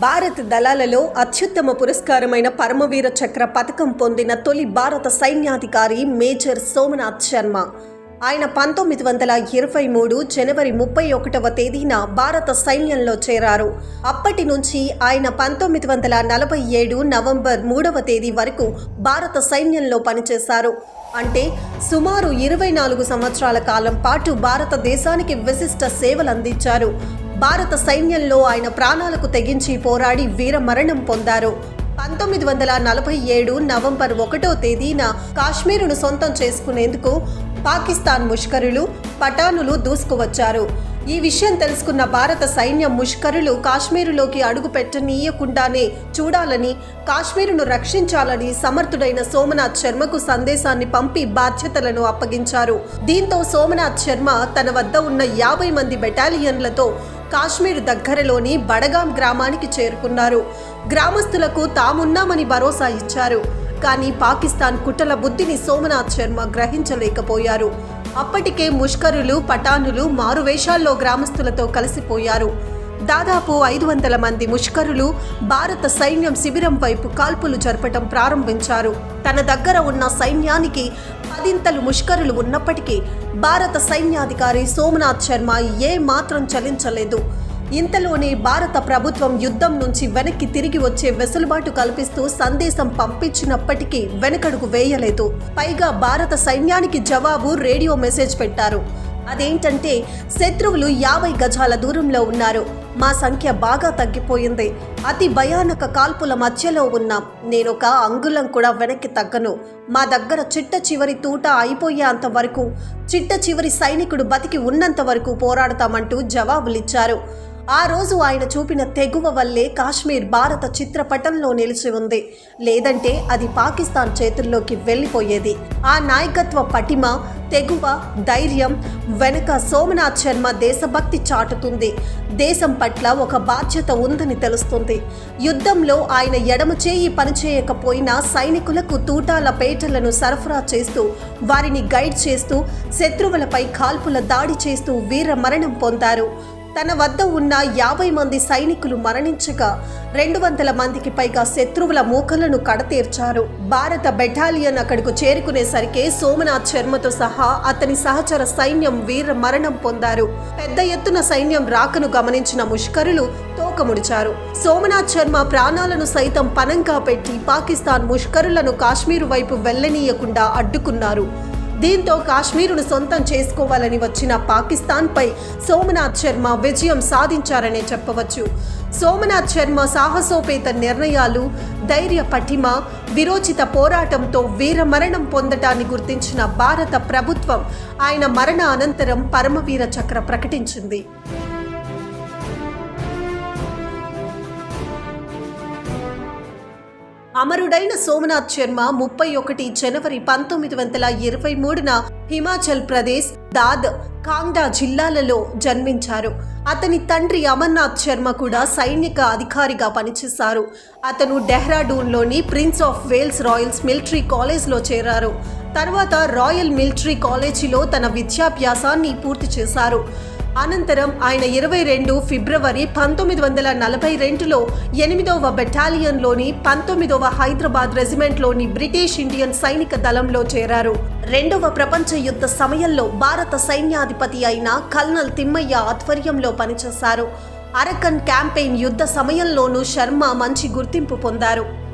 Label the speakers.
Speaker 1: భారత దళాలలో అత్యుత్తమ పురస్కారమైన పరమవీర చక్ర పథకం పొందిన తొలి భారత సైన్యాధికారి మేజర్ సోమనాథ్ శర్మ. ఆయన పంతొమ్మిది వందల ఇరవై మూడు జనవరి ముప్పై ఒకటవ తేదీన భారత సైన్యంలో చేరారు. అప్పటి నుంచి ఆయన పంతొమ్మిది వందల నలభై ఏడు నవంబర్ మూడవ తేదీ వరకు భారత సైన్యంలో పనిచేశారు. అంటే సుమారు ఇరవై నాలుగు సంవత్సరాల కాలం పాటు భారతదేశానికి విశిష్ట సేవలు అందించారు. భారత సైన్యంలో ఆయన ప్రాణాలకు తెగించి పోరాడి వీరమరణం పొందారు. పంతొమ్మిది వందల నలభై ఏడు నవంబర్ ఒకటో తేదీన కాశ్మీరును సొంతం చేసుకునేందుకు పాకిస్తాన్ ముష్కరులు పఠానులు దూసుకువచ్చారు. ఈ విషయం తెలుసుకున్న భారత సైన్యం ముష్కరులు కాశ్మీరులోకి అడుగు పెట్టనీయకుండానే చూడాలని కాశ్మీరును రక్షించాలని సమర్థుడైన సోమనాథ్ శర్మకు సందేశాన్ని పంపి బాధ్యతలను అప్పగించారు. దీంతో సోమనాథ్ శర్మ తన వద్ద ఉన్న యాభై మంది బెటాలియన్లతో కాశ్మీర్ దగ్గరలోని బడగాం గ్రామానికి చేరుకున్నారు. గ్రామస్తులకు తామున్నామని భరోసా ఇచ్చారు. కానీ పాకిస్తాన్ కుట్రల బుద్ధిని సోమనాథ్ శర్మ గ్రహించలేకపోయారు. అప్పటికే ముష్కరులు పఠానులు మారువేషాల్లో గ్రామస్తులతో కలిసిపోయారు. దాదాపు ఐదు వందల మంది ముష్కరులు భారత సైన్యం శిబిరం వైపు కాల్పులు జరపటం ప్రారంభించారు. తన దగ్గర ఉన్న సైన్యానికి పదింతలు ముష్కరులు ఉన్నప్పటికీ భారత సైన్యాధికారి సోమనాథ్ శర్మ ఏ మాత్రం చలించలేదు. ఇంతలోనే భారత ప్రభుత్వం యుద్ధం నుంచి వెనక్కి తిరిగి వచ్చే వెసులుబాటు కల్పిస్తూ సందేశం పంపించినప్పటికీ వెనకడుగు వేయలేదు. పైగా భారత సైన్యానికి జవాబు రేడియో మెసేజ్ పెట్టారు. అదేంటంటే శత్రువులు యాభై గజాల దూరంలో ఉన్నారు. మా సంఖ్య బాగా తగ్గిపోయింది. అతి భయానక కాల్పుల మధ్యలో ఉన్నాం. నేనొక అంగుళం కూడా వెనక్కి తగ్గను. మా దగ్గర చిట్ట చివరి తూట అయిపోయేంత వరకు చిట్ట చివరి సైనికుడు బతికి ఉన్నంత వరకు పోరాడతామంటూ జవాబులిచ్చారు. ఆ రోజు ఆయన చూపిన తెగువ వల్లే కాశ్మీర్ భారత చిత్రపటంలో నిలిచి ఉంది. లేదంటే అది పాకిస్తాన్ చేతుల్లోకి వెళ్ళిపోయేది. ఆ నాయకత్వ పటిమ తెగువ ధైర్యం వెనుక సోమనాథ్ శర్మ దేశభక్తి చాటుతుంది. దేశం పట్ల ఒక బాధ్యత ఉందని తెలుస్తుంది. యుద్ధంలో ఆయన ఎడమ చేయి పనిచేయకపోయినా సైనికులకు తూటాల పేటలను సరఫరా చేస్తూ వారిని గైడ్ చేస్తూ శత్రువులపై కాల్పుల దాడి చేస్తూ వీర మరణం పొందారు. తన వద్ద ఉన్న యాభై మంది సైనికులు మరణించగా రెండు వందల మందికి పైగా శత్రువుల మూకలను కడతీర్చారు. భారత బెటాలియన్ అక్కడకు చేరుకునేసరికి సోమనాథ్ శర్మతో సహా అతని సహచర సైన్యం వీర మరణం పొందారు. పెద్ద ఎత్తున సైన్యం రాకను గమనించిన ముష్కరులు తోకముడిచారు. సోమనాథ్ శర్మ ప్రాణాలను సైతం పనంగా పెట్టి పాకిస్తాన్ ముష్కరులను కాశ్మీరు వైపు వెళ్ళనీయకుండా అడ్డుకున్నారు. దీంతో కాశ్మీరును సొంతం చేసుకోవాలని వచ్చిన పాకిస్తాన్పై సోమనాథ్ శర్మ విజయం సాధించారనే చెప్పవచ్చు. సోమనాథ్ శర్మ సాహసోపేత నిర్ణయాలు ధైర్య పటిమ విరోచిత పోరాటంతో వీరమరణం పొందటాన్ని గుర్తించిన భారత ప్రభుత్వం ఆయన మరణ అనంతరం పరమవీర చక్ర ప్రకటించింది. అమరుడైన సోమనాథ్ శర్మ ముప్పై ఒకటి జనవరి పంతొమ్మిది వందల ఇరవై మూడున హిమాచల్ ప్రదేశ్ దాద్ కాంగ్డా జిల్లాలలో జన్మించారు. అతని తండ్రి అమర్నాథ్ శర్మ కూడా సైనిక అధికారిగా పనిచేశారు. అతను డెహ్రాడూన్లోని Prince of Wales royals military కాలేజ్లో చేరారు. తర్వాత రాయల్ మిలిటరీ కాలేజీలో తన విద్యాభ్యాసాన్ని పూర్తి చేశారు. అనంతరం ఆయన ఇరవై రెండు ఫిబ్రవరి పంతొమ్మిది వందల నలభై రెండులో ఎనిమిదవ బెటాలియన్లోని పంతొమ్మిదవ హైదరాబాద్ రెజిమెంట్లోని బ్రిటిష్ ఇండియన్ సైనిక దళంలో చేరారు. రెండవ ప్రపంచ యుద్ధ సమయంలో భారత సైన్యాధిపతి అయిన కల్నల్ తిమ్మయ్య ఆధ్వర్యంలో పనిచేశారు. అరకన్ క్యాంపెయిన్ యుద్ధ సమయంలోనూ శర్మ మంచి గుర్తింపు పొందారు.